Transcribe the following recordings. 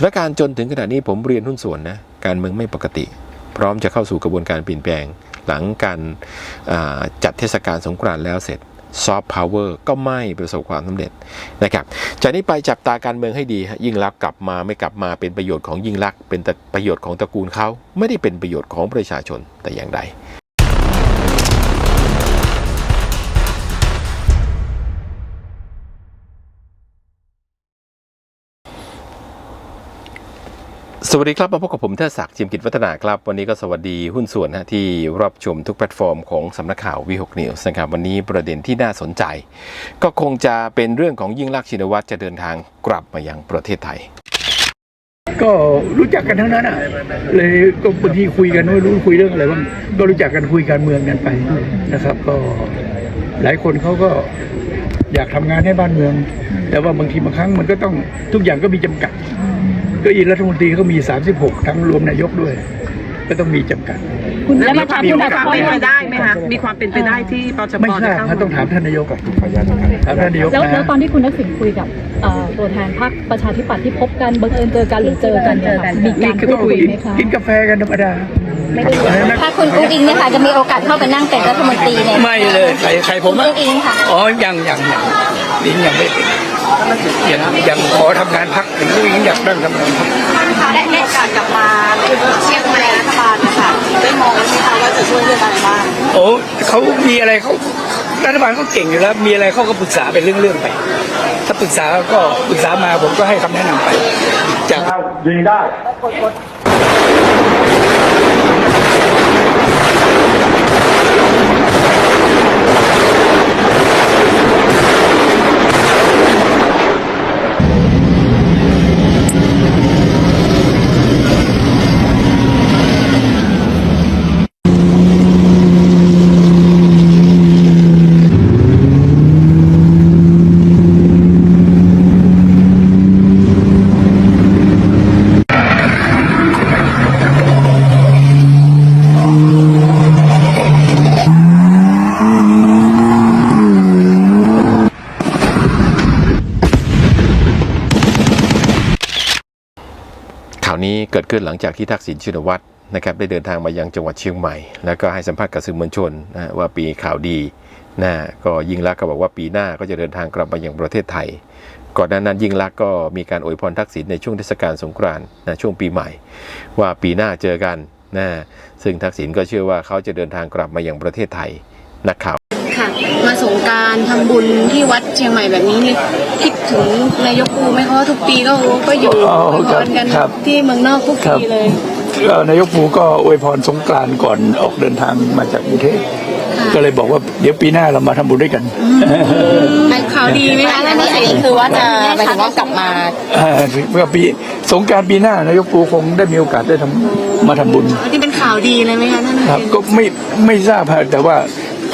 ถานการณ์จนถึงขณะนี้ผมเรียนหุ้นส่วนนะการเมืองไม่ปกติ พร้อมจะเข้าสู่กระบวนการเปลี่ยนแปลง หลังการจัดเทศกาลสงกรานต์แล้วเสร็จซอฟต์พาวเวอร์ก็ไม่ประสบความสำเร็จนะครับจากนี้ไปจับตาการเมืองให้ดี ยิ่งลักกลับมาไม่กลับมาเป็นประโยชน์ของยิ่งลักเป็นแต่ประโยชน์ของตระกูลเขาไม่ได้เป็นประโยชน์ของประชาชนแต่อย่างใด สวัสดีครับ มาพบกับผมเทศศักดิ์จิมกิจวัฒนาครับ วันนี้ก็สวัสดีหุ้นส่วนนะที่รับชมทุกแพลตฟอร์มของสำนักข่าววีหกนิวส์นะครับวันนี้ประเด็นที่น่าสนใจ ก็คงจะเป็นเรื่องของยิ่งลักษณ์ชินวัตรจะเดินทางกลับมายังประเทศไทย ก็รู้จักกันทั้งนั้นอะเลยก็บางทีคุยกันไม่รู้คุยเรื่องอะไรบ้างก็รู้จักกันคุยการเมืองกันไปนะครับ ก็หลายคนเขาก็อยากทำงานให้บ้านเมือง แต่ว่าบางทีบางครั้งมันก็ต้องทุกอย่างก็มีจำกัด ก็อีรัฐมนตรีก็มี 36 ทั้งรวมนายกด้วย ก็ต้องมีจำกัด คุณแล้แล้ววมีมาความถามมีคุณคอัวามศเป็นพไปรได้ไหมคะ มีความเป็นไปได้ที่ปชปไม่ทจะราบเข้าครับต้องถามท่านนายกก่อนถามท่านนายกแล้วนะแล้วตอนที่คุณทักษิณคุยกับเอ่อตัวแทนพรรคประชาธิปัตย์ที่พบกันบังเอิญเจอกันหรือเจอกันเนี่ยค่ะมีการพูดคุยไหมคะกินกาแฟกันธรรมดาถ้าคุณอุ้งอิงเนี่ยค่ะจะมีโอกาสเข้าไปนั่งเป็นรัฐมนตรีเนี่ยไม่เลยใครใครผมอุ้อะงอิงค่ะ อ๋อยังยังยังลิงยังไม่เป็น อยังยังขอทำงานพักถึงลิงอยากนั่งทำงานพักและในการกลับมาเชียงใหม่รัฐบาลนะคะได้มองไหมคะว่าจะช่วยเรื่องอะไรบ้างโอ้เขามีอะไรเขารัฐบาลเขาเก่งอยู่แล้ว มีอะไรเขาก็ปรึกษาเป็นเรื่องๆไป ถ้าปรึกษาก็ปรึกษามาผมก็ให้คำแนะนำไปจากยิงได้ เกิดขึ้นหลังจากที่ทักษิณชินวัตรนะครับได้เดินทางมายังจังหวัดเชียงใหม่ แล้วก็ให้สัมภาษณ์กับสื่อมวลชนนะว่าปีข่าวดีนะก็ยิ่งลักษณ์ก็บอกว่าปีหน้าก็จะเดินทางกลับมายังประเทศไทย ก่อนหน้านั้นยิ่งลักษณ์ก็มีการอวยพรทักษิณในช่วงเทศกาลสงกรานต์นะช่วงปีใหม่ ว่าปีหน้าเจอกันนะซึ่งทักษิณก็เชื่อว่าเขาจะเดินทางกลับมายังประเทศไทยนักข่าวค่ะมาสงกรารทำบุญที่วัดเชียงใหม่แบบนี้นี่ คิดถึงนายกปูไหมคะว่าทุกปีก็ก็อยู่อ๋ออวยพรกันครับ ที่เมืองนอกทุกครับปีเลยเอ่อนายกปูก็อวยพรสงกรานต์ก่อนออกเดินทางมาจากกรุงเทพก็เลยบอกว่าเดี๋ยวปีหน้าเรามาทำบุญด้วยกันเป็นข่าวดีไหมคะแล้วนี่อันนี้คือว่าจะหมายถึงว่ากลับมาอ่าเมื่อปีสงกรารปีหน้านายกปูคงได้มีโอกาสได้ทำมาทำบุญที่เป็นข่าวดีเลยไหมคะท่านครับก็ไม่ไม่ทราบฮะแต่ว่า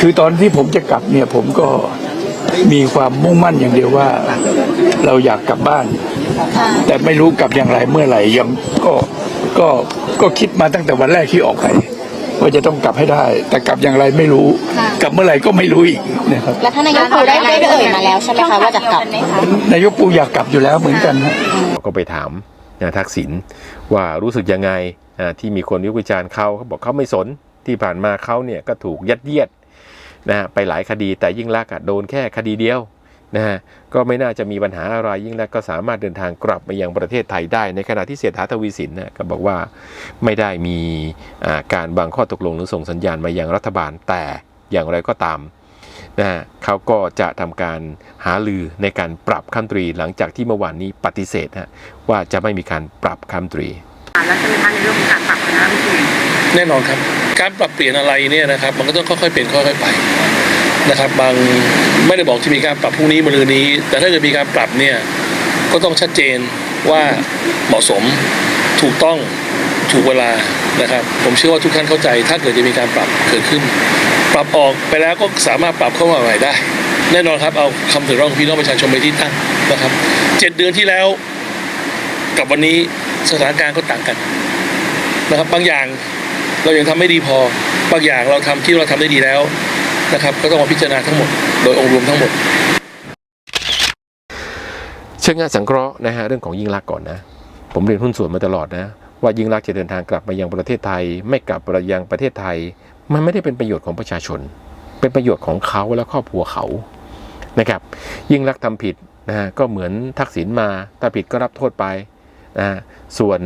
คือตอนที่ผมจะกลับเนี่ยผมก็ มีความมุ่งมั่นอย่างเดียวว่าเราอยากกลับบ้าน แต่ไม่รู้กลับอย่างไรเมื่อไหร่ยังก็ก็ก็คิดมาตั้งแต่วันแรกที่ออกไปว่าจะต้องกลับให้ได้ แต่กลับอย่างไรไม่รู้ กลับเมื่อไหร่ก็ไม่รู้อีกนะครับแล้วท่านนายกปูได้ได้เอ่ยมาแล้วใช่ไหมคะว่าจะกลับนายกปูอยากกลับอยู่แล้วเหมือนกันฮะก็ไปถามนะทักษิณว่ารู้สึกยังไงอ่าที่มีคนวิพากษ์วิจารณ์เขาเขาบอกเขาไม่สนที่ผ่านมาเขาเนี่ยก็ถูกยัดเยียด นะฮะไปหลายคดีแต่ยิ่งลักษณ์อะโดนแค่คดีเดียวนะฮะก็ไม่น่าจะมีปัญหาอะไรยิ่งลักษณ์ก็สามารถเดินทางกลับมายังประเทศไทยได้ ในขณะที่เศรษฐาทวีสินนะก็บอกว่าไม่ได้มีอ่าการบางข้อตกลงหรือส่งสัญญาณมายังรัฐบาลแต่อย่างไรก็ตามนะฮะเขาก็จะทำการหาลือในการปรับคันตรีหลังจากที่เมื่อวานนี้ปฏิเสธฮะว่าจะไม่มีการปรับคันตรีแล้วใช่ไหมคะในเรื่องของการปรับคณะรัฐมนตรีแน่นอนครับ การปรับเปลี่ยนอะไรเนี่ยนะครับ มันก็ต้องค่อยๆเป็นค่อยๆไป นะครับ บางไม่ได้บอกจะมีการปรับพรุ่งนี้มะรืนนี้ แต่ถ้าเกิดมีการปรับเนี่ยก็ต้องชัดเจนว่าเหมาะสมถูกต้องถูกเวลานะครับ ผมเชื่อว่าทุกท่านเข้าใจ ถ้าเกิดจะมีการปรับเกิดขึ้น ปรับออกไปแล้วก็สามารถปรับเข้ามาใหม่ได้ แน่นอนครับเอาคำถึงร้องของพี่น้องประชาชนไปที่ตั้งนะครับเจ็ดเดือนที่แล้ว กับวันนี้สถานการณ์ก็ต่างกันนะครับ บางอย่างเรายังทำไม่ดีพอ บางอย่างเราทำที่เราทำได้ดีแล้ว นะครับ ก็ต้องมาพิจารณาทั้งหมด โดยองค์รวมทั้งหมด เชิงงานสังเคราะห์นะฮะเรื่องของยิ่งลักษณ์ก่อนนะ ผมเรียนหุ้นส่วนมาตลอดนะ ว่ายิ่งรักษณ์จะเดินทางกลับมายังประเทศไทย ไม่กลับมายังประเทศไทย มันไม่ได้เป็นประโยชน์ของประชาชน เป็นประโยชน์ของเขาและครอบครัวเขานะครับ ยิ่งรักษณ์ทำผิดนะฮะก็เหมือนทักษิณมาถ้าผิดก็รับโทษไปนะส่วน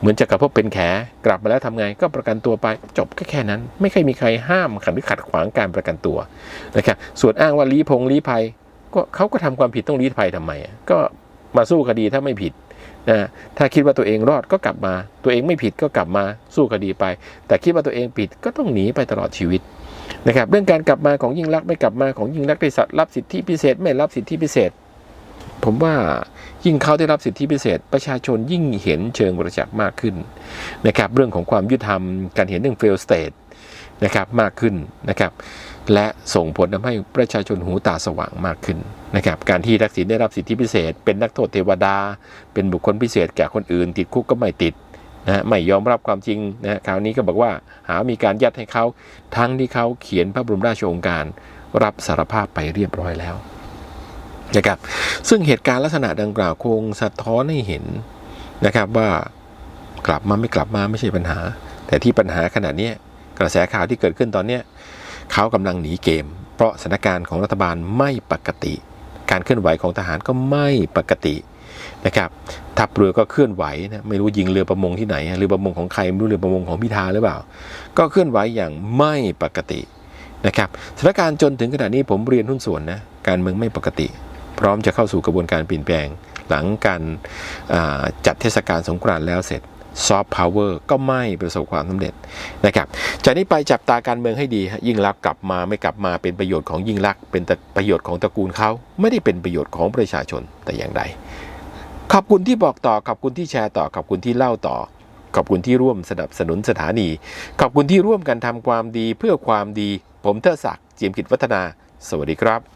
เหมือนจะกระพบเป็นแขกลับมาแล้วทำไงก็ประกันตัวไปจบแค่แค่นั้น ไม่เคยมีใครห้ามขัดหรือขัดขวางการประกันตัวนะครับส่วนอ้างว่าลี้พงลี้ภัยก็เขาก็ทำความผิดต้องลี้ภัยทำไม ก็มาสู้คดีถ้าไม่ผิดนะถ้าคิดว่าตัวเองรอดก็กลับมา ตัวเองไม่ผิดก็กลับมาสู้คดีไป แต่คิดว่าตัวเองผิดก็ต้องหนีไปตลอดชีวิตนะครับเรื่องการกลับมาของยิ่งรักไม่กลับมาของยิ่งรักได้สัตว์รับสิทธิพิเศษ ไม่รับสิทธิพิเศษ ผมว่า ยิ่งเขาได้รับสิทธิพิเศษ ประชาชนยิ่งเห็นเชิงประจักษ์มากขึ้นนะครับเรื่องของความยุติธรรมการเห็นเรื่อง fail state นะครับมากขึ้นนะครับและส่งผลทำให้ประชาชนหูตาสว่างมากขึ้นนะครับการที่ทักษิณได้รับสิทธิพิเศษ เป็นนักโทษเทวดา เป็นบุคคลพิเศษแก่คนอื่น ติดคุกก็ไม่ติดนะไม่ยอมรับความจริงนะฮะคราวนี้ก็บอกว่าหามีการยัดให้เขาทั้งที่เขาเขียนพระบรมราชโองการ รับสารภาพไปเรียบร้อยแล้ว นะครับซึ่งเหตุการณ์ลักษณะดังกล่าวคงสะท้อนให้เห็นนะครับว่ากลับมาไม่กลับมาไม่ใช่ปัญหา แต่ที่ปัญหาขนาดนี้กระแสข่าวที่เกิดขึ้นตอนนี้เขากำลังหนีเกม เพราะสถานการณ์ของรัฐบาลไม่ปกติ การเคลื่อนไหวของทหารก็ไม่ปกตินะครับทัพเรือก็เคลื่อนไหวนะไม่รู้ยิงเรือประมงที่ไหนเรือประมงของใครไม่รู้เรือประมงของพิธาหรือเปล่า ก็เคลื่อนไหวอย่างไม่ปกตินะครับสถานการณ์จนถึงขณะนี้ผมเรียนหุ้นส่วนนะการเมืองไม่ปกติ พร้อมจะเข้าสู่กระบวนการเปลี่ยนแปลง หลังการจัดเทศกาลสงกรานต์แล้วเสร็จซอฟต์พาวเวอร์ก็ไม่ประสบความสำเร็จนะครับจากนี้ไปจับตาการเมืองให้ดี ยิ่งรักกลับมาไม่กลับมาเป็นประโยชน์ของยิ่งรักเป็นแต่ประโยชน์ของตระกูลเขาไม่ได้เป็นประโยชน์ของประชาชนแต่อย่างใดขอบคุณที่บอกต่อขอบคุณที่แชร์ต่อขอบคุณที่เล่าต่อ ขอบคุณที่ร่วมสนับสนุนสถานี ขอบคุณที่ร่วมกันทำความดีเพื่อความดี ผมเทอศักดิ์เจียมกิจวัฒนา สวัสดีครับ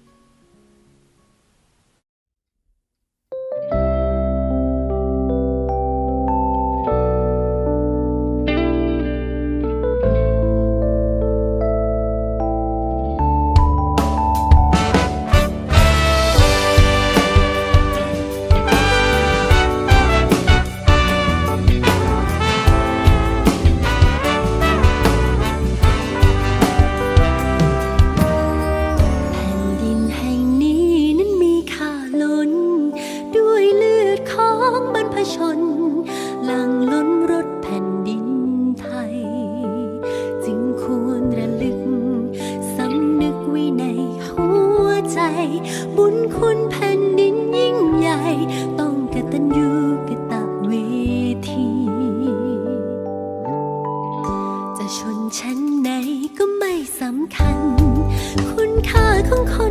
ชน หลังล้นรถแผ่นดินไทย จึงควรระลึกสำนึกไว้ในหัวใจ บุญคุณแผ่นดินยิ่งใหญ่ ต้องกตัญญูกตเวที จะชนชั้นไหนก็ไม่สำคัญ คุณค่าของคน